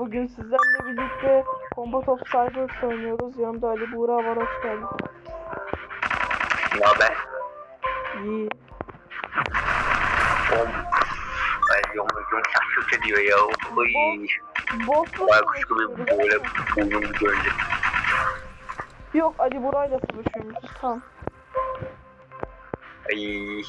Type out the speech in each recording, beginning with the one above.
bugün sizlerle birlikte Combat of Cyber oynuyoruz. Yanımda Ali Buğra var, hoş geldin. Ne haber? İyi. Om. Ay yumruğum şaşırt ediyor ya. Oy. Boss'la Baykuş gibi böyle burnum böyle. Yok Ali Buğra'yla savaşıyormuşuz, tamam. Ay.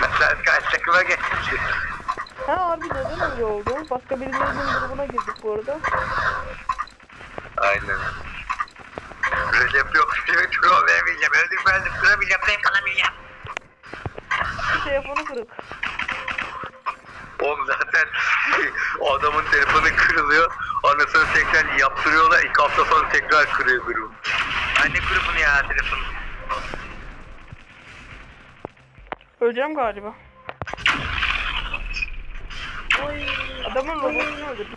Mesela kaç takıma geçmişiz. Ha harbi neden öyle oldu? Başka birilerinin grubuna girdik bu arada. Aynen. Recep yok. Seni troll vermeyeceğim. Öldür ben de kıramayacağım. Ben kalamayacağım. Bir telefonu kırık. Oğlum zaten o adamın telefonu kırılıyor. Anasını tekrar yaptırıyorlar. İlk hafta sonra tekrar kırıyor grubu. Anne grubunu ya telefonu. Öleceğim galiba. Oy. Adamın robotunu öldürdüm.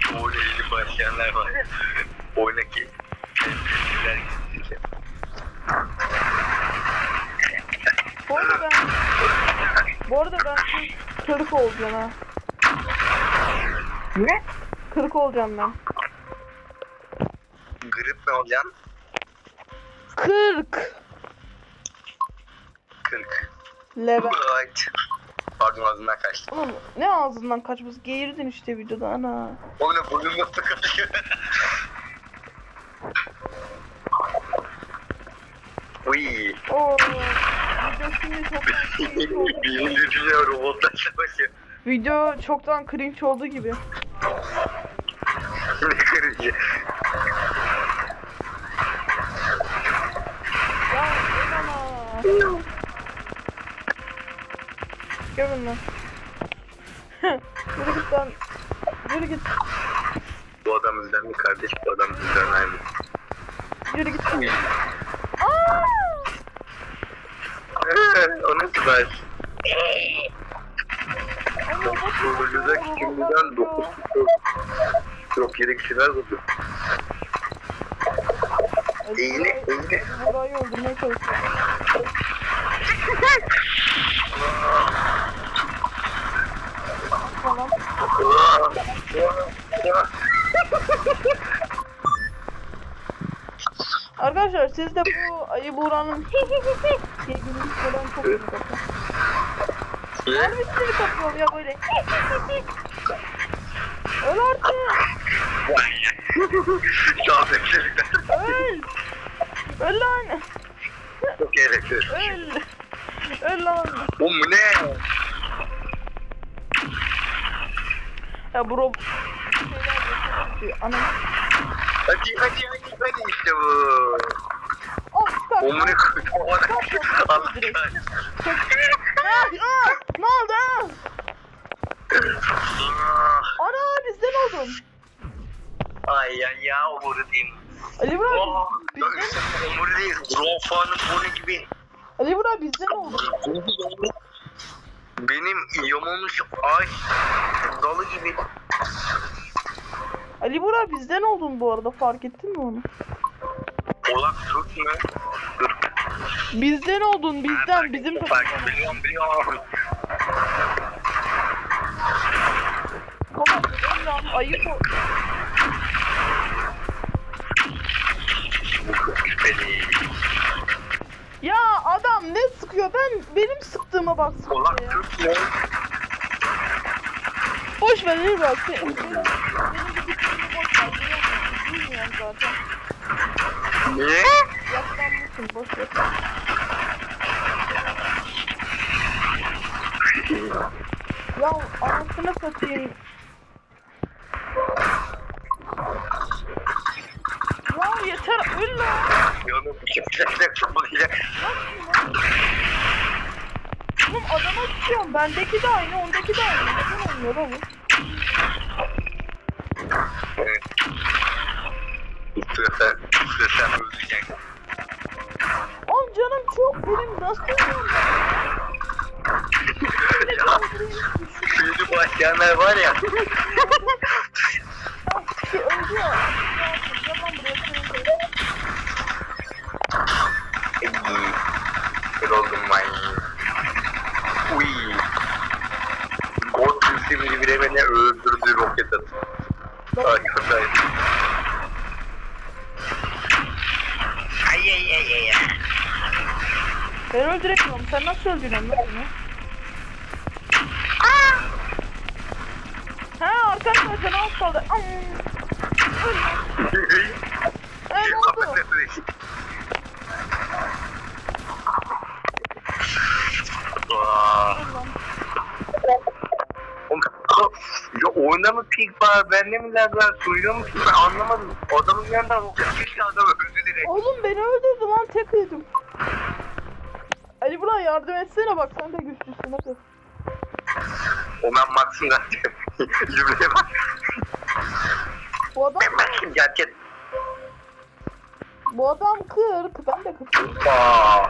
Şu oyuna yeni başlayanlar var. Oyna ki. Bu arada ben Bu arada ben kırık olacağım ha. Ne? Kırık olacağım ben. Grip ne olacaksın? Kırk 40. level. Right. Pardon ağzından kaçtı. Oğlum ne ağzından kaçması geğirdin işte videoda ana. Oğlum burnum nasıl kaçıyor? Uy. Oo. Video şimdi çoktan cringe oldu. Birinci dünya robotlar savaşı. Video çoktan cringe oldu gibi. Ne kırıcı. Ya öl ama. Gömün lan. Yürü git lan. Yürü git. Bu adam bizden mi kardeş? Bu adam bizden aynı. Yürü git. Uy. Aa! Onun güzel. Ama robot Öldürecek robot şimdiden robot 9 Yok 7 kişiler vurdu. İğne, iğne. Burayı öldürmeye çalışıyor. Falan. Arkadaşlar siz de bu Ali Buğra'nın diye gülüş falan çok iyi bakın. Harbi sinir kapıyor ya böyle. Öl artık. Çok elektrikler. Öl. Öl lan. Çok elektrik. Öl. Öl lan. Bu ne? Ya bro. Anam. Hadi hadi hadi hadi işte bu. Oh çıkar. Omunu ah, ne oldu? Ah, Ana bizden oldun. Ay ya ya omuru diyeyim. Ali Burak Oh, bizden, omuru değil. Rofanın burnu gibi. Ali Burak bizden oldun. Benim yamulmuş ay dalı gibi. Ali Burak bizden oldun bu arada fark ettin mi onu? Olak Türk mü? Türk. Bizden oldun bizden bizim Bak biliyorum biliyorum. Lan ayıp o. Ya adam ne sıkıyor ben benim bak Olak sıkıyor ya. Türk mü? Boş ver Ali Burak. Sen, benim, benim gidip boş ver. Bilmiyorum zaten. Niye? Yaşlanmışsın boş ver. Ya anasını satayım. Ya yeter öl lan. Yanım çekecek çabalayacak. Oğlum adama tutuyorum. Bendeki de aynı, ondaki de aynı. Neden olmuyor oğlum? İstiyorsan, istiyorsan öleceksin. Oğlum canım çok benim nasıl ölüyorum ya, Şimdi başlayanlar var ya. Şu öldü ya. Ya lan buraya koyayım. Hacker oldum ben. Uy. Ghost isimli bile beni öldürdü roket atı. Arkadayım. Ay ay ay ay. Ben öldüremiyorum. Sen nasıl öldürüyorsun lan bunu? Ha arkadaşlar canı az kaldı. Am. Öl lan. Ee, ne oldu? Aa. Öl lan. Oğlum, Ya oyunda mı ping var? Bende mi lag var? Duyuyor musun? Ben anlamadım. Adamın yanından roket geçti adam öldü direkt. Oğlum beni öldürdü lan tek yedim. Ali Burak yardım etsene bak sen de güçlüsün hadi. O ben Max'ın zaten. Cümleye bak. Bu adam Ben Max'ın gerçek. bu adam kırk ben de kırk. Aa.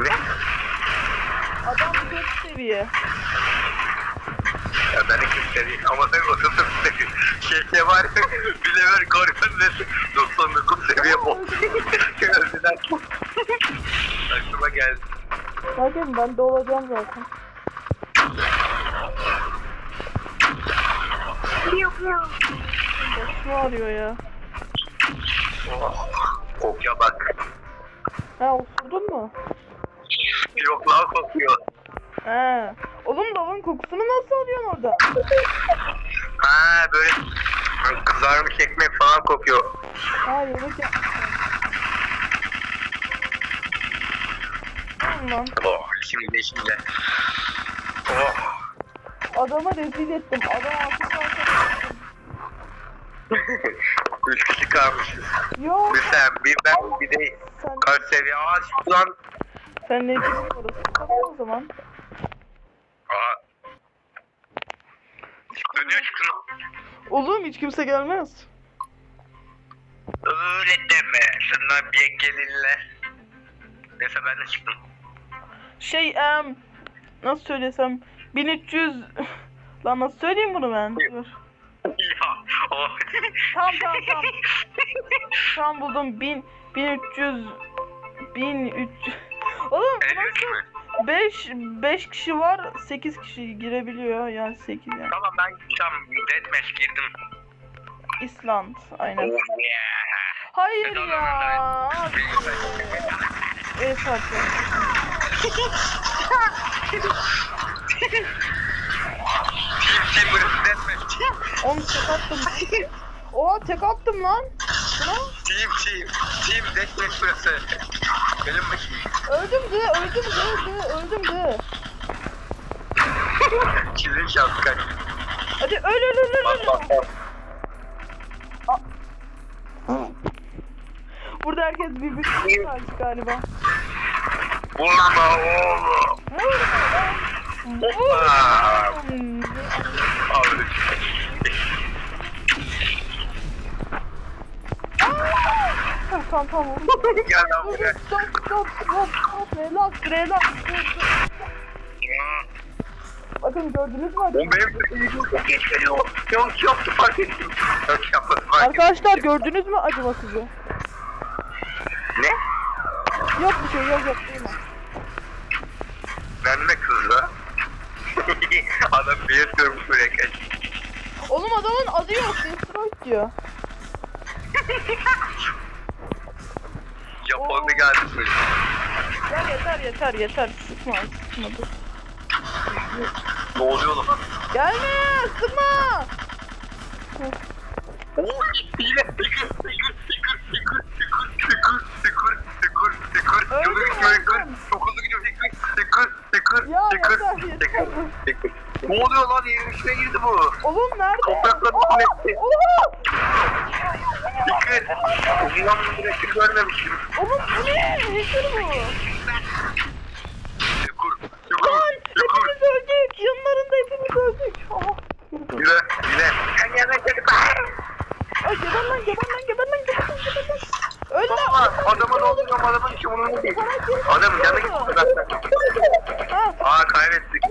Ne? Adam kırk seviye. Ya ben de kimse Ama sen otursun şey şey var ya. Bile ver korkan desin. 99 seviye bol. Öldüler. Aklıma geldi. Bakın ben de olacağım zaten. Başım ağrıyor ya. Oh. Kokya bak. Ha osurdun mu? Yok lan kokuyor. He. Oğlum lavın kokusunu nasıl alıyorsun orada? Ha böyle kızarmış ekmek falan kokuyor. Ha yemek yapmışsın. Tamam lan. Oh şimdi şimdi. Oh. Adamı rezil ettim. Adam altı saat Üç kişi kalmışız. Yok. Bir sen, bir ben, bir de Sen, kaç seviye ağaç lan. sen ne için orası? Tamam o zaman. Aa. Dönüyor çıktın. Oğlum hiç kimse gelmez. Öyle deme. Şundan bir gelirler. Neyse ben de çıktım. Şey em, nasıl söylesem 1300 lan nasıl söyleyeyim bunu ben? Dur. ya. Oh. Tamam tamam tamam. Tam buldum 1000 1300 1300 Oğlum nasıl mi? 5 5 kişi var 8 kişi girebiliyor yani 8 yani. Tamam ben gideceğim. Deathmatch girdim. İsland aynen. Oh yeah. Hayır ya. Evet deathmatch. Oğlum tek attım. Oha tek attım lan. Buna Team team. Team deathmatch burası. Benim bakayım. Öldüm de öldüm de öldüm de öldüm de. Çizim şansı kaç. Hadi öl öl öl öl. Bak bak bak. Burada herkes birbirini karşı galiba. Vurma oğlum. Hoppa. Hmm. Abi. Ha, Tamam tamam. Gel lan buraya. Stop stop stop stop relax relax. Bakın gördünüz mü? Geliyor. Yok yoktu fark ettim. Yok yapmadım fark ettim. Arkadaşlar gördünüz mü acımasızı? Ne? Yok bir şey yok yok değil mi? Ben de kızla. Adam bir sürmüş buraya kaç. Oğlum adamın adı yok. Destroy diyor. Japon'da geldi çocuk. Ya yeter yeter yeter. Sıkma sıkma dur. Ne oluyor lan? Gelme sıkma. Tıkır tıkır tıkır tıkır tıkır tıkır tıkır tıkır tıkır. Öldüm, Yolu gidiyor tıkır. öldüm. Çok hızlı gidiyor tıkır tıkır tıkır Ya tıkır yeter, yeter. tıkır tıkır. Ne oluyor lan yerin içine girdi bu. Oğlum nerede? Toprakların Oha! etti. Oha! Tıkır. Ulan bu resim görmemişim. Ne? Bu. Tıkır Lan hepimiz öldük. Yanlarında hepimiz öldük. Aha. Yine yine. Sen yana gel. Ay geber lan geber lan geber lan geber lan geber lan. Öl lan. Adamın olduğunu adamın kim onu değil. Adam yanı gitti zaten. Ha, Aa kaybettik.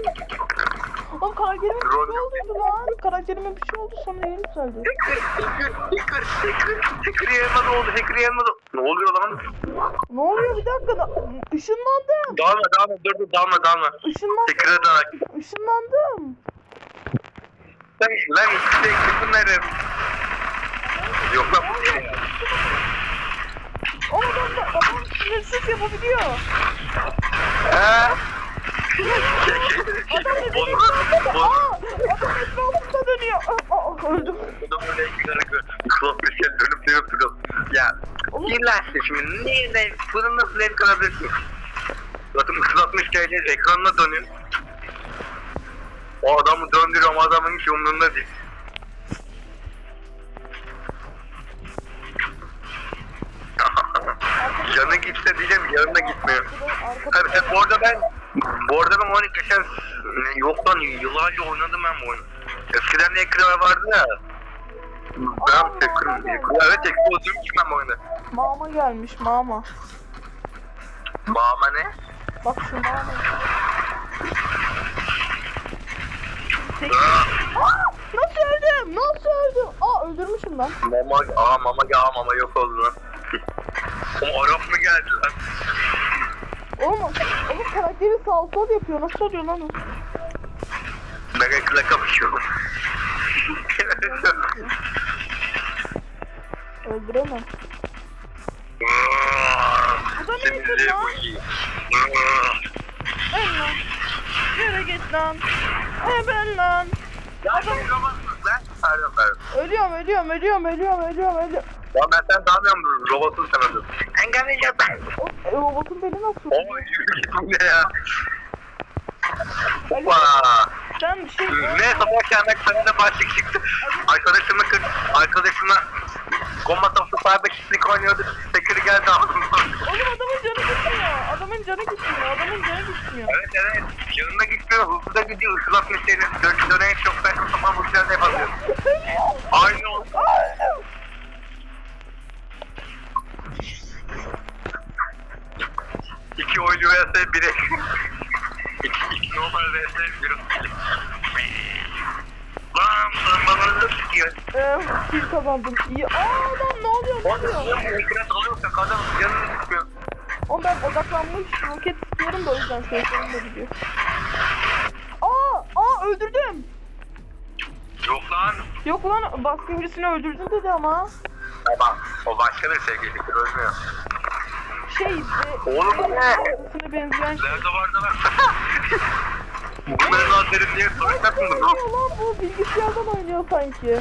oğlum karakterimin bir şey oldu lan. Karakterimin bir şey oldu sonra yeni düzeldi. Hacker, hacker, hacker, hacker, hacker yanına da oldu, hacker yanına da Ne oluyor lan? Ne oluyor bir dakika da ışınlandım. Dalma dalma dur dur dalma dalma. Işınlandım. Tekrar dalma. Işınlandım. Lan lan işte bunları. Yok lan ya. O adam da adam sınırsız yapabiliyor. Ha? Adam da benim onu- Aa, adam etrafımda dönüyor. Aa, öldüm. Gör. Kulak bir şey dönüp dönüp duruyor. Ya. Oğlum. İlaçlı şimdi. Niye ne? Bunu nasıl renk alabilirsin? Zaten 360 derece ekranına dönüyor. O adamı döndürüyorum adamın hiç umurunda değil. Canı gitse diyeceğim yanına gitmiyor. Tabii tabii bu arada ben bu arada ben oyunu geçen yok lan yıllarca oynadım ben bu oyunu. Eskiden de ekran vardı ya. Ben tekrar evet tekrar uzun ki ben bu oyunu. Mama gelmiş mama. Mama ne? Bak şu mama. Tek... Aa, nasıl öldüm? Nasıl öldüm? Aa öldürmüşüm ben. Mama, aa mama aa mama yok oldu lan. O Arap mı geldi lan? Oğlum, oğlum karakteri sağ sol yapıyor. Nasıl oluyor lan o? Ben ekle kapışıyorum. Öldüremem. Bu da ne işin lan? Ben lan. Yürü git lan. Ben lan. Ya sen robotsuz lan. Pardon pardon. Ölüyorum, ölüyorum, ölüyorum, ölüyorum, ölüyorum, ölüyorum. Ya ben sen tanımıyorum robotsun sen öldün. Engelleyeceğim ben. O, e, robotun beni nasıl Oo ne ya? Hoppa. sen bir şey... Ne sabah gelmek seninle başlık çıktı. Arkadaşımla kır, arkadaşımla Combat of the Cyberkick'lik oynuyorduk. Tekeri geldi aldım. Oğlum adamın canı gitmiyor. Adamın canı gitmiyor. Adamın canı gitmiyor. evet evet. Yanına gitmiyor. Hızlı da gidiyor. Işıl atmış seni. Dön, döneğin çok saçma sapan bu ne yapıyor. Aynı o. Öldüm. İki oyuncu vs biri. iki, iki normal vs biri. Kill kazandım. İyi. Aa adam ne oluyor? Ne oluyor? Ekran alıyorsa kadın yanına çıkıyor. Oğlum ben odaklanmış roket istiyorum da o yüzden seslerim de gidiyor. Aa! Aa öldürdüm. Yok lan. Yok lan baskın birisini öldürdün dedi ama. Tamam. O başka bir sevgili. Ölmüyor. Şey işte. Oğlum bu ne? Babasına benzeyen şey. Nerede vardı lan? Bunların adları diye soracak mı? oynuyor lan bu bilgisayardan oynuyor sanki.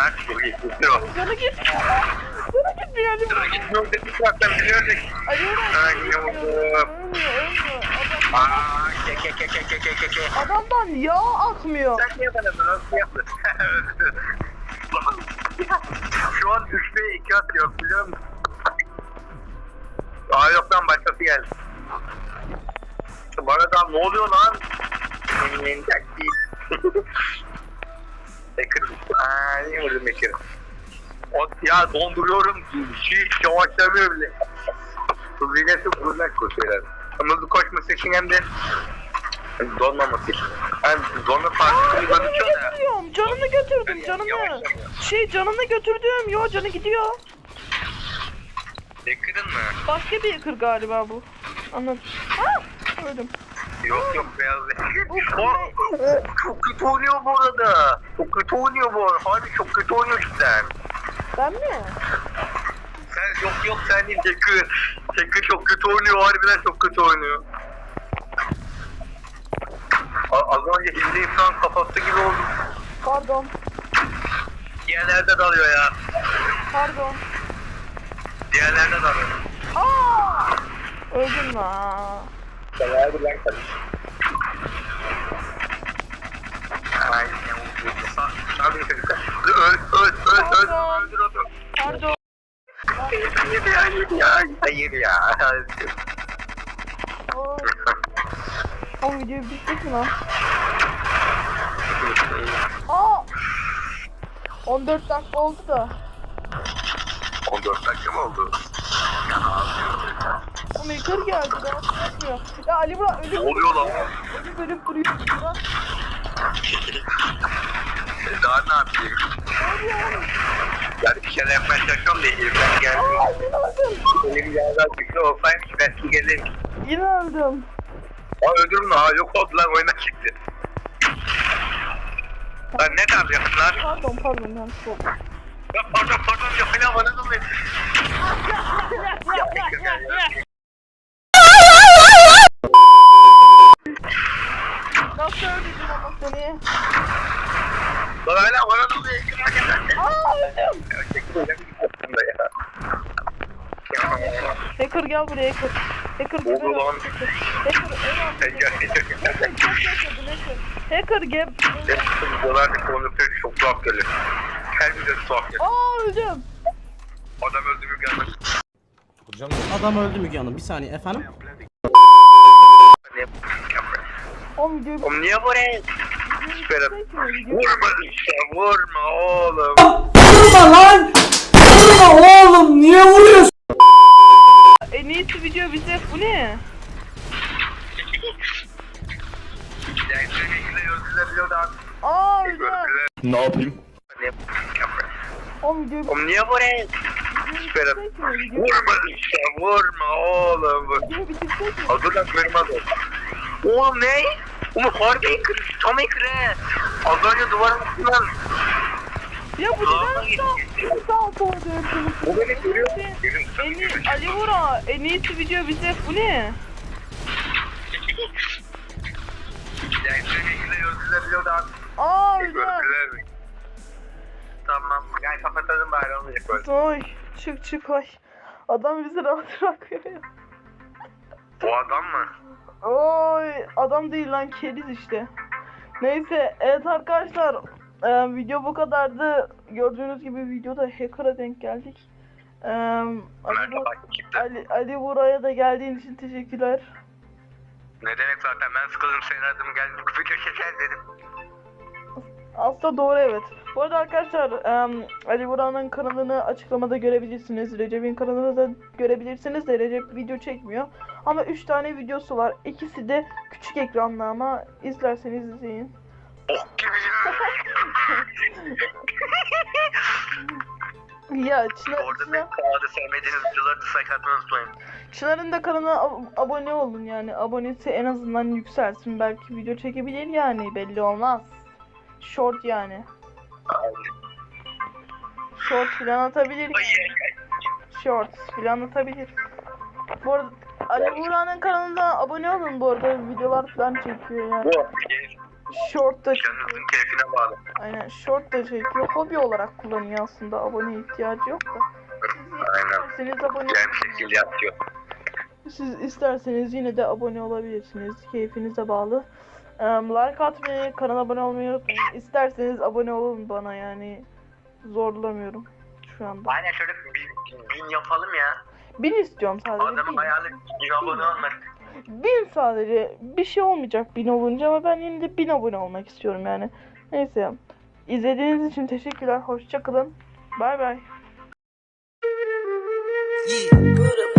Mert geri git. Gittir o. Canı git. Canı git bir yani. Canı git. Yok dedi zaten biliyorduk. Ay yok. Aaa ke ke ke ke ke ke ke. Adamdan yağ akmıyor. Sen niye bana bunu nasıl yaptın? Şu an 3'te 2 atıyor biliyor musun? Aa yok lan başkası geldi. Bana da ne oluyor lan? Enlenecek değil. Hacker. Aaa niye vurdum Hacker? O, ya donduruyorum. Şey hiç yavaşlamıyor bile. Hızlıyla sıfırlar koşuyorlar. Ama hızlı koşması için hem de donmaması için. Yani donma Aa, canını gözüküyor da. götürüyorum. Canını götürdüm canını. Şey canını götürdüm. Yo canı gidiyor. Hacker'ın mı? Başka bir yakır galiba bu. Anladım. Ha! Öldüm. Yok yok beyaz O, o, çok kötü oynuyor bu arada. Çok kötü oynuyor bu arada. Harbi çok kötü oynuyor cidden. Ben mi? Sen yok yok sen değil Hacker. Hacker çok kötü oynuyor. Harbiden çok kötü oynuyor. A- Az önce Hindi insan kafası gibi oldu. Pardon. Diğerlerde dalıyor ya. Pardon. Diğerlerde dalıyor. Aa! Öldüm lan Sever bilen kadın. Pardon. Hayır ya. Oo. O video bittik mi lan? Aa! 14 dakika oldu da. 14 dakika mı oldu? Ya, ama yukarı geldi daha yapmıyor. Ya Ali Burak Ne ölüp oluyor lan? ölüp ölüp duruyor. Burak. Daha ne yapayım? Ne oğlum? Yani bir şeyler yapmaya çalışıyorum da elimden geldi. Aa yine öldüm. Elim yerden güçlü olsaymış belki gelirmiş. Yine öldüm. Aa öldürün ha yok oldu lan oyuna çıktı. Lan ne yaptın lan? Pardon pardon yanlış oldu. Ya pardon pardon ya bana da mı? Nasıl öldürdün ama seni? Lan hala bana da mı? Aa öldüm. Hacker gel buraya hacker. Hacker gel. Oldu lan. Hacker eyvallah. Hacker gel. Videolarda konukta çok tuhaf geliyor. Her video tuhaf geliyor. Aa öldüm. Adam öldü mü gelmez. Adam öldü Müge Hanım. Bir saniye efendim. Oğlum videoyu Oğlum niye buraya? Süperim. Video- Vurma işte vurma oğlum. Vurma lan! Vurma oğlum! Niye vuruyorsun? En iyisi video bize bu ne? Yani seni öldürebiliyor da. Aa öldüm. Ne yapayım? Oğlum videoyu Oğlum niye buraya? Vurma işte vurma oğlum. Videoyu bitirsek mi? Adı da vurma da. Oğlum ne? Oğlum harbi kır. Tam ekre. Az önce duvarın üstünden. Ya bu Kulağıma neden sağ sağ sol dönüyorsunuz? Bu beni görüyor. Benim En iyi Ali Vura en iyisi video bize bu ne? Yani seni öldürebiliyor da. Aa öldüm. Öldürer mi? Tamam. Yani kapatalım bari olmayacak böyle. Oy çık çık ay. Adam bizi rahat bırakıyor ya. Bu adam mı? Oy adam değil lan keriz işte. Neyse evet arkadaşlar e, video bu kadardı. Gördüğünüz gibi videoda hacker'a denk geldik. E, Ali. Ali, Ali Vura'ya da geldiğin için teşekkürler. Ne demek zaten ben sıkıldım seni aradım geldim video çeker dedim. Aslında doğru evet. Bu arada arkadaşlar em, Ali Buran'ın kanalını açıklamada görebilirsiniz. Recep'in kanalını da görebilirsiniz de Recep video çekmiyor. Ama 3 tane videosu var. İkisi de küçük ekranlı ama izlerseniz izleyin. Ya Çınar, Orada Çınar, sevmediğiniz videoları dislike atmayı unutmayın. Çınar'ın da kanalına ab- abone olun yani. Abonesi en azından yükselsin. Belki video çekebilir yani belli olmaz. Short yani. Short falan atabilir yani. Shorts falan atabilir. Bu arada Ali Buğra'nın kanalına abone olun bu arada videolar falan çekiyor yani. Bu Short da canınızın keyfine bağlı. Aynen short da çekiyor. Hobi olarak kullanıyor aslında. Abone ihtiyacı yok da. Aynen. Siz isterseniz abone Yani şekil yapıyor. Siz isterseniz yine de abone olabilirsiniz. Keyfinize bağlı. Em, like atmayı, kanala abone olmayı unutmayın. İsterseniz abone olun bana yani. Zorlamıyorum şu anda. Aynen şöyle bir bin yapalım ya. Bin istiyorum sadece. Adamın Bin. hayali abone olmak. bin sadece. Bir şey olmayacak bin olunca ama ben yine de bin abone olmak istiyorum yani. Neyse. İzlediğiniz için teşekkürler. Hoşçakalın. Bay bay. Buddha